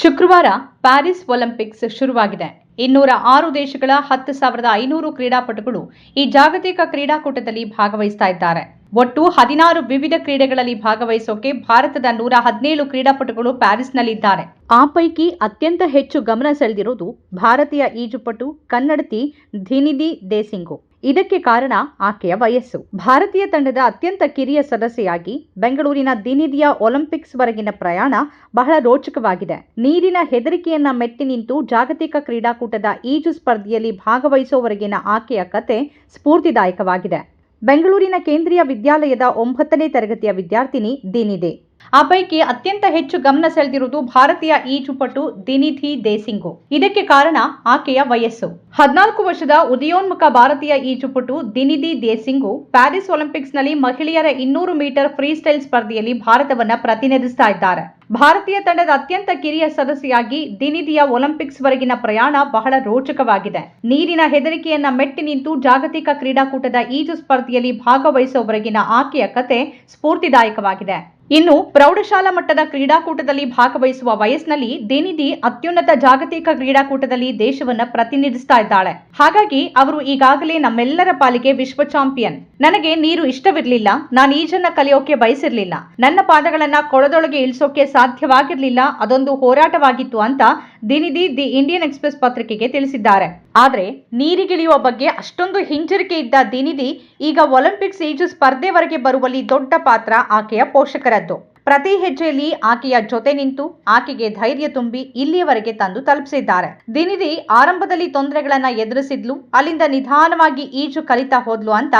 ಶುಕ್ರವಾರ Paris Olympics ಶುರುವಾಗಿದೆ. ಇನ್ನೂರ ಆರು ದೇಶಗಳ ಹತ್ತು ಸಾವಿರದ ಐನೂರು ಕ್ರೀಡಾಪಟುಗಳು ಈ ಜಾಗತಿಕ ಕ್ರೀಡಾಕೂಟದಲ್ಲಿ ಭಾಗವಹಿಸ್ತಾ ಇದ್ದಾರೆ. ಒಟ್ಟು ಹದಿನಾರು ವಿವಿಧ ಕ್ರೀಡೆಗಳಲ್ಲಿ ಭಾಗವಹಿಸೋಕೆ ಭಾರತದ ನೂರ ಹದಿನೇಳು ಕ್ರೀಡಾಪಟುಗಳು ಪ್ಯಾರಿಸ್ನಲ್ಲಿದ್ದಾರೆ. ಆ ಪೈಕಿ ಅತ್ಯಂತ ಹೆಚ್ಚು ಗಮನ ಸೆಳೆದಿರುವುದು ಭಾರತೀಯ ಈಜುಪಟು ಕನ್ನಡತಿ ಧಿನಿಧಿ ದೇಸಿಂಗು. ಇದಕ್ಕೆ ಕಾರಣ ಆಕೆಯ ವಯಸ್ಸು. ಭಾರತೀಯ ತಂಡದ ಅತ್ಯಂತ ಕಿರಿಯ ಸದಸ್ಯೆಯಾಗಿ ಬೆಂಗಳೂರಿನ ದಿನಿದಿಯ ಒಲಿಂಪಿಕ್ಸ್ ವರೆಗಿನ ಪ್ರಯಾಣ ಬಹಳ ರೋಚಕವಾಗಿದೆ. ನೀರಿನ ಹೆದರಿಕೆಯನ್ನ ಮೆಟ್ಟಿ ನಿಂತು ಜಾಗತಿಕ ಕ್ರೀಡಾಕೂಟದ ಈಜು ಸ್ಪರ್ಧೆಯಲ್ಲಿ ಭಾಗವಹಿಸುವವರೆಗಿನ ಆಕೆಯ ಕತೆ ಸ್ಫೂರ್ತಿದಾಯಕವಾಗಿದೆ. ಬೆಂಗಳೂರಿನ ಕೇಂದ್ರೀಯ ವಿದ್ಯಾಲಯದ ಒಂಬತ್ತನೇ ತರಗತಿಯ ವಿದ್ಯಾರ್ಥಿನಿ ದಿನಿದೆ. ಆ ಪೈಕಿ ಅತ್ಯಂತ ಹೆಚ್ಚು ಗಮನ ಸೆಳೆದಿರುವುದು ಭಾರತೀಯ ಈಜುಪಟು ದಿನಿಧಿ ದೇಸಿಂಗು. ಇದಕ್ಕೆ ಕಾರಣ ಆಕೆಯ ವಯಸ್ಸು. ಹದಿನಾಲ್ಕು ವರ್ಷದ ಉದಯೋನ್ಮುಖ ಭಾರತೀಯ ಈಜುಪಟು ದಿನಿಧಿ ದೇಸಿಂಗು ಪ್ಯಾರಿಸ್ ಒಲಿಂಪಿಕ್ಸ್ನಲ್ಲಿ ಮಹಿಳೆಯರ ಇನ್ನೂರು ಮೀಟರ್ ಫ್ರೀ ಸ್ಟೈಲ್ ಸ್ಪರ್ಧೆಯಲ್ಲಿ ಭಾರತವನ್ನ ಪ್ರತಿನಿಧಿಸ್ತಾ ಇದ್ದಾರೆ. ಭಾರತೀಯ ತಂಡದ ಅತ್ಯಂತ ಕಿರಿಯ ಸದಸ್ಯೆಯಾಗಿ ದಿನಿಧಿಯ ಒಲಿಂಪಿಕ್ಸ್ ವರೆಗಿನ ಪ್ರಯಾಣ ಬಹಳ ರೋಚಕವಾಗಿದೆ. ನೀರಿನ ಹೆದರಿಕೆಯನ್ನ ಮೆಟ್ಟಿ ನಿಂತು ಜಾಗತಿಕ ಕ್ರೀಡಾಕೂಟದ ಈಜು ಸ್ಪರ್ಧೆಯಲ್ಲಿ ಭಾಗವಹಿಸುವವರೆಗಿನ ಆಕೆಯ ಕತೆ ಸ್ಫೂರ್ತಿದಾಯಕವಾಗಿದೆ. ಇನ್ನು ಪ್ರೌಢಶಾಲಾ ಮಟ್ಟದ ಕ್ರೀಡಾಕೂಟದಲ್ಲಿ ಭಾಗವಹಿಸುವ ವಯಸ್ಸಿನಲ್ಲಿ ದೇನಿಧಿ ಅತ್ಯುನ್ನತ ಜಾಗತಿಕ ಕ್ರೀಡಾಕೂಟದಲ್ಲಿ ದೇಶವನ್ನ ಪ್ರತಿನಿಧಿಸ್ತಾ ಇದ್ದಾಳೆ. ಹಾಗಾಗಿ ಅವರು ಈಗಾಗಲೇ ನಮ್ಮೆಲ್ಲರ ಪಾಲಿಗೆ ವಿಶ್ವ ಚಾಂಪಿಯನ್. ನನಗೆ ನೀರು ಇಷ್ಟವಿರಲಿಲ್ಲ. ನಾನು ಈಜನ್ನ ಕಲಿಯೋಕೆ ಬಯಸಿರಲಿಲ್ಲ. ನನ್ನ ಪಾದಗಳನ್ನ ಕೊಳದೊಳಗೆ ಇಳಿಸೋಕೆ ಸಾಧ್ಯವಾಗಿರಲಿಲ್ಲ. ಅದೊಂದು ಹೋರಾಟವಾಗಿತ್ತು ಅಂತ ದಿನಿಧಿ ದಿ ಇಂಡಿಯನ್ ಎಕ್ಸ್ಪ್ರೆಸ್ ಪತ್ರಿಕೆಗೆ ತಿಳಿಸಿದ್ದಾರೆ. ಆದ್ರೆ ನೀರಿಗಿಳಿಯುವ ಬಗ್ಗೆ ಅಷ್ಟೊಂದು ಹಿಂಜರಿಕೆ ಇದ್ದ ದಿನಿದಿ ಈಗ ಒಲಿಂಪಿಕ್ಸ್ ಈಜು ಸ್ಪರ್ಧೆವರೆಗೆ ಬರುವಲ್ಲಿ ದೊಡ್ಡ ಪಾತ್ರ ಆಕೆಯ ಪೋಷಕರದ್ದು. ಪ್ರತಿ ಹೆಜ್ಜೆಯಲ್ಲಿ ಆಕೆಯ ಜೊತೆ ನಿಂತು ಆಕೆಗೆ ಧೈರ್ಯ ತುಂಬಿ ಇಲ್ಲಿಯವರೆಗೆ ತಂದು ತಲುಪಿಸಿದ್ದಾರೆ. ದಿನಿದಿ ಆರಂಭದಲ್ಲಿ ತೊಂದರೆಗಳನ್ನ ಎದುರಿಸಿದ್ಲು, ಅಲ್ಲಿಂದ ನಿಧಾನವಾಗಿ ಈಜು ಕಲಿತಾ ಹೋದ್ಲು ಅಂತ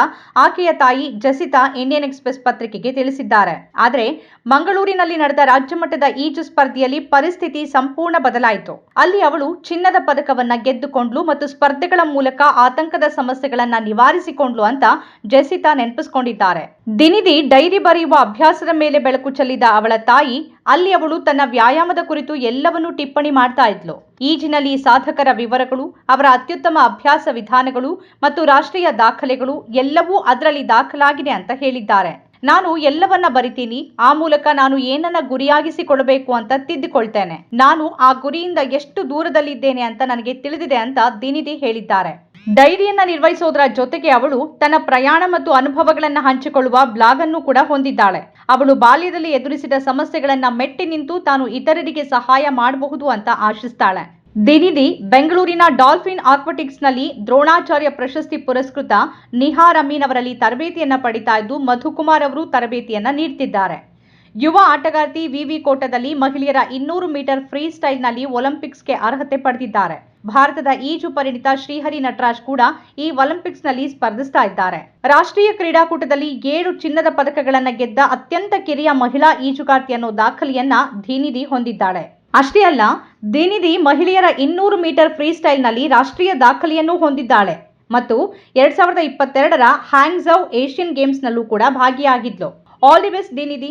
ಆಕೆಯ ತಾಯಿ ಜಸಿತಾ ಇಂಡಿಯನ್ ಎಕ್ಸ್ಪ್ರೆಸ್ ಪತ್ರಿಕೆಗೆ ತಿಳಿಸಿದ್ದಾರೆ. ಆದರೆ ಮಂಗಳೂರಿನಲ್ಲಿ ನಡೆದ ರಾಜ್ಯ ಮಟ್ಟದ ಈಜು ಸ್ಪರ್ಧೆಯಲ್ಲಿ ಪರಿಸ್ಥಿತಿ ಸಂಪೂರ್ಣ ಬದಲಾಯಿತು. ಅಲ್ಲಿ ಅವಳು ಚಿನ್ನದ ಪದಕವನ್ನ ಗೆದ್ದುಕೊಂಡ್ಲು ಮತ್ತು ಸ್ಪರ್ಧೆಗಳ ಮೂಲಕ ಆತಂಕದ ಸಮಸ್ಯೆಗಳನ್ನ ನಿವಾರಿಸಿಕೊಂಡ್ಲು ಅಂತ ಜಸಿತಾ ನೆನಪಿಸಿಕೊಂಡಿದ್ದಾರೆ. ದಿನಿದಿ ಡೈರಿ ಬರೆಯುವ ಅಭ್ಯಾಸದ ಮೇಲೆ ಬೆಳಕು ಚೆಲ್ಲಿದ ಅವಳ ತಾಯಿ, ಅಲ್ಲಿ ಅವಳು ತನ್ನ ವ್ಯಾಯಾಮದ ಕುರಿತು ಎಲ್ಲವನ್ನೂ ಟಿಪ್ಪಣಿ ಮಾಡ್ತಾ ಇದ್ಲು. ಈಜಿನಲ್ಲಿ ಸಾಧಕರ ವಿವರಗಳು, ಅವರ ಅತ್ಯುತ್ತಮ ಅಭ್ಯಾಸ ವಿಧಾನಗಳು ಮತ್ತು ರಾಷ್ಟ್ರೀಯ ದಾಖಲೆಗಳು ಎಲ್ಲವೂ ಅದರಲ್ಲಿ ದಾಖಲಾಗಿದೆ ಅಂತ ಹೇಳಿದ್ದಾರೆ. ನಾನು ಎಲ್ಲವನ್ನ ಬರಿತೀನಿ, ಆ ಮೂಲಕ ನಾನು ಏನನ್ನ ಗುರಿಯಾಗಿಸಿಕೊಳ್ಳಬೇಕು ಅಂತ ತಿದ್ದುಕೊಳ್ತೇನೆ. ನಾನು ಆ ಗುರಿಯಿಂದ ಎಷ್ಟು ದೂರದಲ್ಲಿದ್ದೇನೆ ಅಂತ ನನಗೆ ತಿಳಿದಿದೆ ಅಂತ ದಿನಿದಿ ಹೇಳಿದ್ದಾರೆ. ಡೈರಿಯನ್ನ ನಿರ್ವಹಿಸೋದರ ಜೊತೆಗೆ ಅವಳು ತನ್ನ ಪ್ರಯಾಣ ಮತ್ತು ಅನುಭವಗಳನ್ನ ಹಂಚಿಕೊಳ್ಳುವ ಬ್ಲಾಗ್ ಅನ್ನು ಕೂಡ ಹೊಂದಿದ್ದಾಳೆ. ಅವಳು ಬಾಲ್ಯದಲ್ಲಿ ಎದುರಿಸಿದ ಸಮಸ್ಯೆಗಳನ್ನ ಮೆಟ್ಟಿ ನಿಂತು ತಾನು ಇತರರಿಗೆ ಸಹಾಯ ಮಾಡಬಹುದು ಅಂತ ಆಶಿಸ್ತಾಳೆ. ದಿನಿದಿ ಬೆಂಗಳೂರಿನ ಡಾಲ್ಫಿನ್ ಆಕ್ವಾಟಿಕ್ಸ್ನಲ್ಲಿ ದ್ರೋಣಾಚಾರ್ಯ ಪ್ರಶಸ್ತಿ ಪುರಸ್ಕೃತ ನಿಹಾರ್ ಅಮೀನ್ ಅವರಲ್ಲಿ ತರಬೇತಿಯನ್ನ ಪಡಿತಾ ಇದ್ದು ಮಧುಕುಮಾರ್ ಅವರು ತರಬೇತಿಯನ್ನ ನೀಡ್ತಿದ್ದಾರೆ. ಯುವ ಆಟಗಾರ್ತಿ ವಿವಿ ಕೋಟದಲ್ಲಿ ಮಹಿಳೆಯರ ಇನ್ನೂರು ಮೀಟರ್ ಫ್ರೀ ಸ್ಟೈಲ್ನಲ್ಲಿ ಒಲಿಂಪಿಕ್ಸ್ಗೆ ಅರ್ಹತೆ ಪಡೆದಿದ್ದಾರೆ. ಭಾರತದ ಈಜು ಪರಿಣಿತ ಶ್ರೀಹರಿ ನಟರಾಜ್ ಕೂಡ ಈ ಒಲಿಂಪಿಕ್ಸ್ನಲ್ಲಿ ಸ್ಪರ್ಧಿಸ್ತಾ ಇದ್ದಾರೆ. ರಾಷ್ಟ್ರೀಯ ಕ್ರೀಡಾಕೂಟದಲ್ಲಿ ಏಳು ಚಿನ್ನದ ಪದಕಗಳನ್ನು ಗೆದ್ದ ಅತ್ಯಂತ ಕಿರಿಯ ಮಹಿಳಾ ಈಜುಗಾರ್ತಿ ಅನ್ನೋ ದಾಖಲೆಯನ್ನ ಧೀನಿಧಿ ಹೊಂದಿದ್ದಾಳೆ. ಅಷ್ಟೇ ಅಲ್ಲ ದೀನಿಧಿ ಮಹಿಳೆಯರ ಇನ್ನೂರು ಮೀಟರ್ ಫ್ರೀ ಸ್ಟೈಲ್ನಲ್ಲಿ ರಾಷ್ಟ್ರೀಯ ದಾಖಲೆಯನ್ನು ಹೊಂದಿದ್ದಾಳೆ ಮತ್ತು ಎರಡ್ ಸಾವಿರದ ಇಪ್ಪತ್ತೆರಡರ ಹ್ಯಾಂಗ್ಝೌ ಏಷ್ಯನ್ ಗೇಮ್ಸ್ನಲ್ಲೂ ಕೂಡ ಭಾಗಿಯಾಗಿದ್ಲು. All the best ದಿನಿದಿ